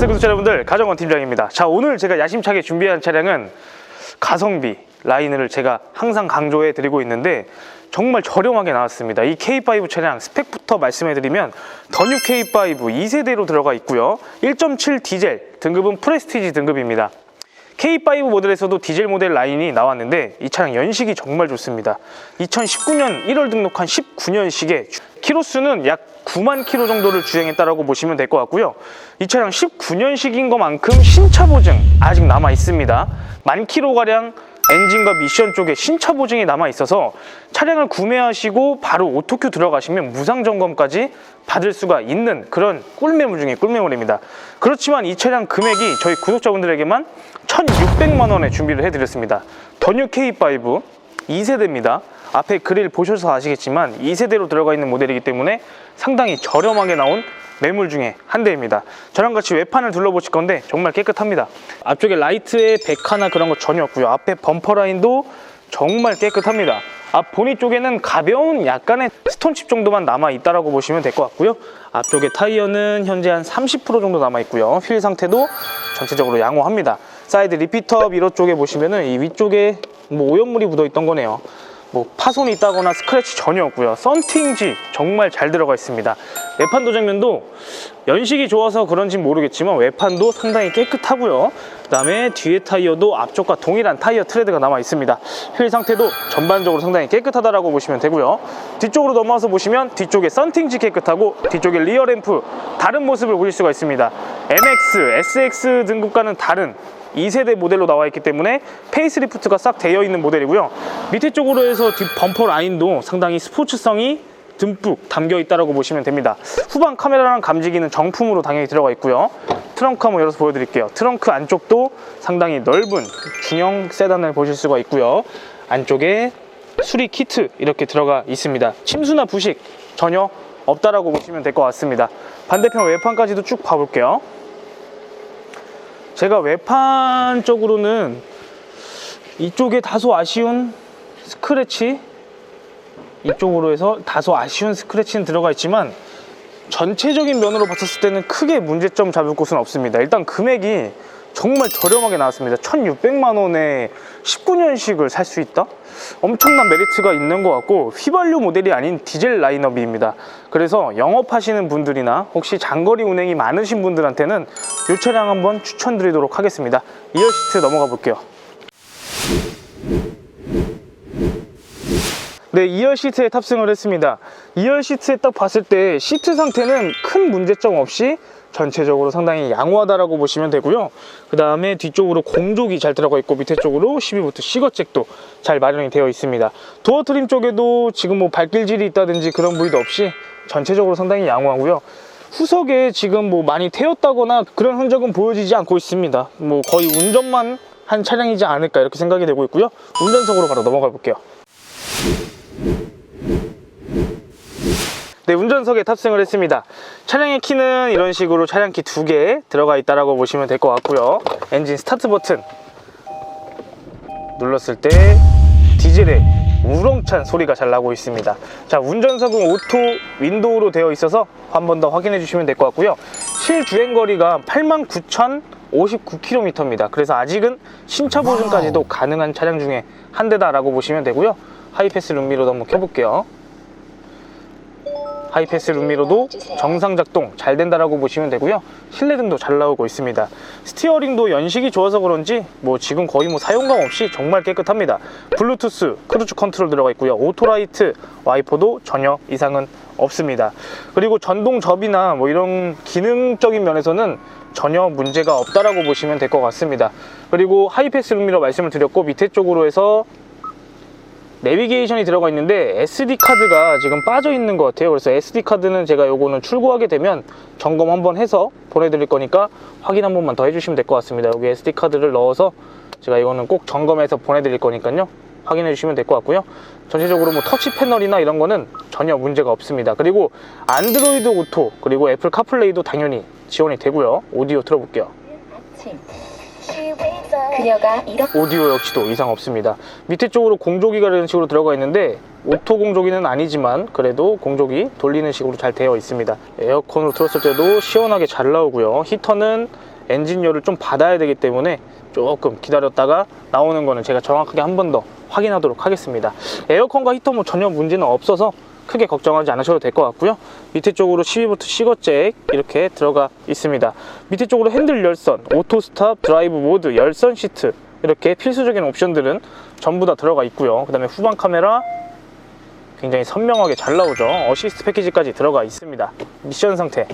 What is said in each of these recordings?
카스 구독자 여러분들 가정원 팀장입니다. 자 오늘 제가 야심차게 준비한 차량은 가성비 라인을 제가 항상 강조해 드리고 있는데 정말 저렴하게 나왔습니다. 이 K5 차량 스펙부터 말씀해 드리면 더뉴 K5 2세대로 들어가 있고요. 1.7 디젤 등급은 프레스티지 등급입니다 K5 모델에서도 디젤 모델 라인이 나왔는데 이 차량 연식이 정말 좋습니다. 2019년 1월 등록한 19년식에 키로수는 약 9만 킬로 정도를 주행했다라고 보시면 될 것 같고요. 이 차량 19년식인 것만큼 신차 보증 아직 남아 있습니다. 만 킬로 가량 엔진과 미션 쪽에 신차 보증이 남아 있어서 차량을 구매하시고 바로 오토큐 들어가시면 무상 점검까지 받을 수가 있는 그런 꿀매물 중에 꿀매물입니다. 그렇지만 이 차량 금액이 저희 구독자분들에게만 1,600만 원에 준비를 해드렸습니다. 더뉴 K5 2세대입니다. 앞에 그릴 보셔서 아시겠지만 2세대로 들어가 있는 모델이기 때문에 상당히 저렴하게 나온 매물 중에 한 대입니다. 저랑 같이 외판을 둘러보실 건데 정말 깨끗합니다. 앞쪽에 라이트에 백화나 그런 거 전혀 없고요. 앞에 범퍼 라인도 정말 깨끗합니다. 앞 보니 쪽에는 가벼운 약간의 스톤칩 정도만 남아 있다라고 보시면 될 것 같고요. 앞쪽에 타이어는 현재 한 30% 정도 남아 있고요. 휠 상태도 전체적으로 양호합니다. 사이드 리피터 미러 쪽에 보시면 은 이 위쪽에 뭐 오염물이 묻어 있던 거네요. 뭐 파손이 있다거나 스크래치 전혀 없고요. 썬팅지 정말 잘 들어가 있습니다. 외판 도장면도 연식이 좋아서 그런지 모르겠지만 외판도 상당히 깨끗하고요. 그 다음에 뒤에 타이어도 앞쪽과 동일한 타이어 트레드가 남아 있습니다. 휠 상태도 전반적으로 상당히 깨끗하다라고 보시면 되고요. 뒤쪽으로 넘어와서 보시면 뒤쪽에 썬팅지 깨끗하고 뒤쪽에 리어 램프 다른 모습을 보실 수가 있습니다. MX, SX 등급과는 다른 2세대 모델로 나와 있기 때문에 페이스리프트가 싹 되어 있는 모델이고요. 밑에 쪽으로 해서 뒷 범퍼 라인도 상당히 스포츠성이 듬뿍 담겨 있다고 보시면 됩니다. 후방 카메라랑 감지기는 정품으로 당연히 들어가 있고요. 트렁크 한번 열어서 보여드릴게요. 트렁크 안쪽도 상당히 넓은 중형 세단을 보실 수가 있고요. 안쪽에 수리 키트 이렇게 들어가 있습니다. 침수나 부식 전혀 없다라고 보시면 될 것 같습니다. 반대편 외판까지도 쭉 봐볼게요. 제가 외판 쪽으로는 이쪽에 다소 아쉬운 스크래치 이쪽으로 해서 다소 아쉬운 스크래치는 들어가 있지만 전체적인 면으로 봤었을 때는 크게 문제점 잡을 곳은 없습니다. 일단 금액이 정말 저렴하게 나왔습니다. 1,600만 원에 19년식을 살 수 있다? 엄청난 메리트가 있는 것 같고 휘발유 모델이 아닌 디젤 라인업입니다. 그래서 영업하시는 분들이나 혹시 장거리 운행이 많으신 분들한테는 이 차량 한번 추천드리도록 하겠습니다. 2열 시트 넘어가 볼게요. 네, 2열 시트에 탑승을 했습니다. 2열 시트에 딱 봤을 때 시트 상태는 큰 문제점 없이 전체적으로 상당히 양호하다라고 보시면 되고요. 그 다음에 뒤쪽으로 공조기 잘 들어가 있고 밑에 쪽으로 12V 시거잭도 잘 마련이 되어 있습니다. 도어 트림 쪽에도 지금 뭐 발길질이 있다든지 그런 부위도 없이 전체적으로 상당히 양호하고요. 후석에 지금 뭐 많이 태웠다거나 그런 흔적은 보여지지 않고 있습니다. 뭐 거의 운전만 한 차량이지 않을까 이렇게 생각이 되고 있고요. 운전석으로 바로 넘어가 볼게요. 네, 운전석에 탑승을 했습니다. 차량의 키는 이런 식으로 차량 키 두 개 들어가 있다라고 보시면 될 것 같고요. 엔진 스타트 버튼 눌렀을 때 디젤의 우렁찬 소리가 잘 나고 있습니다. 자, 운전석은 오토 윈도우로 되어 있어서 한 번 더 확인해 주시면 될 것 같고요. 실주행 거리가 89,059km입니다. 그래서 아직은 신차 보증까지도 가능한 차량 중에 한 대다라고 보시면 되고요. 하이패스 룸미러도 한번 켜볼게요. 하이패스 룸미러도 정상 작동 잘 된다라고 보시면 되고요. 실내등도 잘 나오고 있습니다. 스티어링도 연식이 좋아서 그런지 뭐 지금 거의 뭐 사용감 없이 정말 깨끗합니다. 블루투스 크루즈 컨트롤 들어가 있고요. 오토라이트 와이퍼도 전혀 이상은 없습니다. 그리고 전동 접이나 뭐 이런 기능적인 면에서는 전혀 문제가 없다라고 보시면 될 것 같습니다. 그리고 하이패스 룸미러 말씀을 드렸고 밑에 쪽으로 해서 내비게이션이 들어가 있는데 SD 카드가 지금 빠져 있는 것 같아요. 그래서 SD 카드는 제가 요거는 출고하게 되면 점검 한번 해서 보내드릴 거니까 확인 한 번만 더 해주시면 될 것 같습니다. 여기 SD 카드를 넣어서 제가 이거는 꼭 점검해서 보내드릴 거니까요. 확인해 주시면 될 것 같고요. 전체적으로 뭐 터치 패널이나 이런 거는 전혀 문제가 없습니다. 그리고 안드로이드 오토 그리고 애플 카플레이도 당연히 지원이 되고요. 오디오 들어볼게요. 아침 그녀가 이렇게 오디오 역시도 이상 없습니다. 밑에 쪽으로 공조기가 이런 식으로 들어가 있는데 오토 공조기는 아니지만 그래도 공조기 돌리는 식으로 잘 되어 있습니다. 에어컨으로 틀었을 때도 시원하게 잘 나오고요. 히터는 엔진열을 좀 받아야 되기 때문에 조금 기다렸다가 나오는 거는 제가 정확하게 한 번 더 확인하도록 하겠습니다. 에어컨과 히터 뭐 전혀 문제는 없어서 크게 걱정하지 않으셔도 될 것 같고요. 밑에 쪽으로 12V 시거잭 이렇게 들어가 있습니다. 밑에 쪽으로 핸들 열선, 오토 스탑, 드라이브 모드, 열선 시트 이렇게 필수적인 옵션들은 전부 다 들어가 있고요. 그 다음에 후방 카메라 굉장히 선명하게 잘 나오죠. 어시스트 패키지까지 들어가 있습니다. 미션 상태.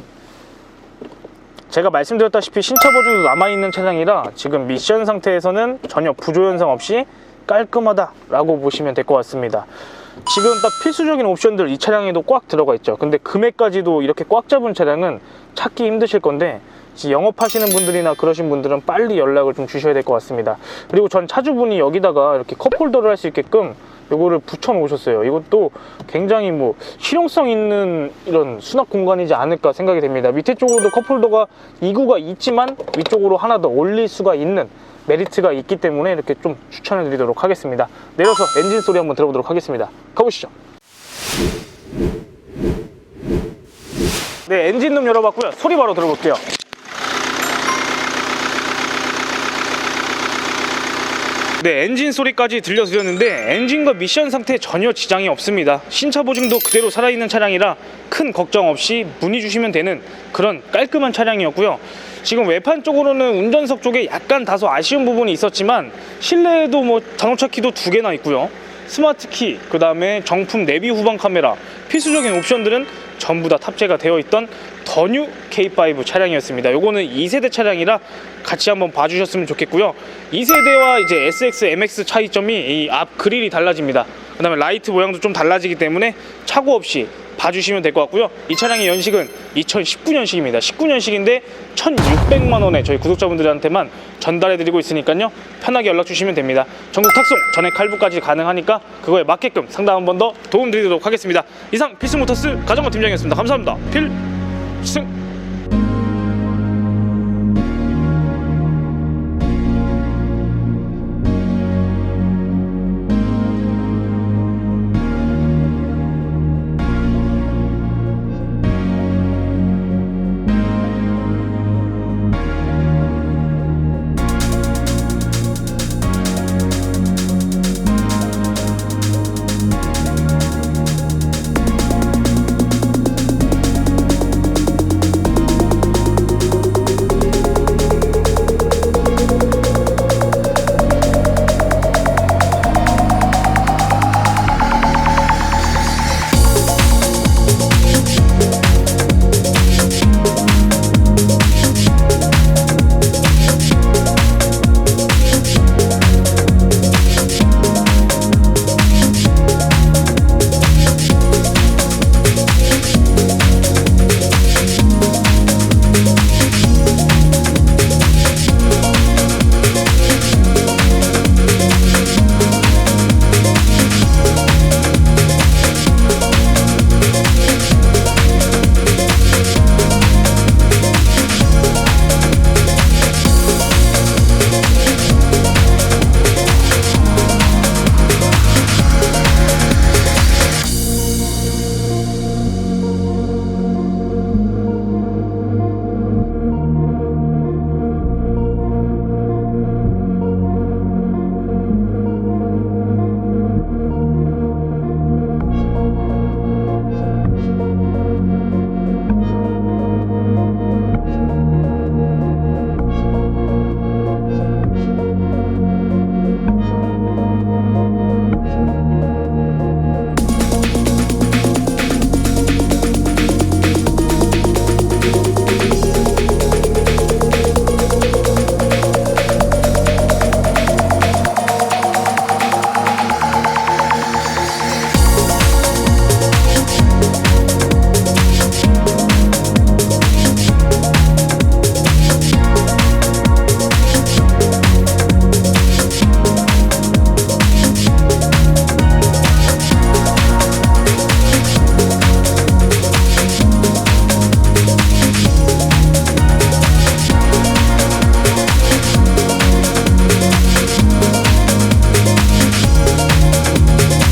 제가 말씀드렸다시피 신차 보증도 남아있는 차량이라 지금 미션 상태에서는 전혀 부조 현상 없이 깔끔하다 라고 보시면 될 것 같습니다. 지금 딱 필수적인 옵션들 이 차량에도 꽉 들어가 있죠. 근데 금액까지도 이렇게 꽉 잡은 차량은 찾기 힘드실 건데 영업하시는 분들이나 그러신 분들은 빨리 연락을 좀 주셔야 될 것 같습니다. 그리고 전 차주분이 여기다가 이렇게 컵홀더를 할 수 있게끔 요거를 붙여 놓으셨어요. 이것도 굉장히 뭐 실용성 있는 이런 수납 공간이지 않을까 생각이 됩니다. 밑에 쪽으로도 컵홀더가 2구가 있지만 위쪽으로 하나 더 올릴 수가 있는 메리트가 있기 때문에 이렇게 좀 추천을 드리도록 하겠습니다. 내려서 엔진 소리 한번 들어보도록 하겠습니다. 가보시죠. 네, 엔진룸 열어봤고요. 소리 바로 들어볼게요. 네, 엔진 소리까지 들려드렸는데 엔진과 미션 상태 전혀 지장이 없습니다. 신차 보증도 그대로 살아있는 차량이라 큰 걱정 없이 문의 주시면 되는 그런 깔끔한 차량이었고요. 지금 외판 쪽으로는 운전석 쪽에 약간 다소 아쉬운 부분이 있었지만 실내에도 뭐 자동차 키도 두 개나 있고요. 스마트 키, 그 다음에 정품 내비 후방 카메라, 필수적인 옵션들은 전부 다 탑재가 되어 있던 더뉴 K5 차량이었습니다. 요거는 2세대 차량이라 같이 한번 봐주셨으면 좋겠고요. 2세대와 이제 SX, MX 차이점이 이 앞 그릴이 달라집니다. 그 다음에 라이트 모양도 좀 달라지기 때문에 차고 없이 봐주시면 될 것 같고요. 이 차량의 연식은 2019년식입니다. 19년식인데 1,600만 원에 저희 구독자분들한테만 전달해드리고 있으니까요. 편하게 연락 주시면 됩니다. 전국 탁송, 전액 할부까지 가능하니까 그거에 맞게끔 상담 한 번 더 도움드리도록 하겠습니다. 이상 필승모터스 가정거 팀장이었습니다. 감사합니다. 필승!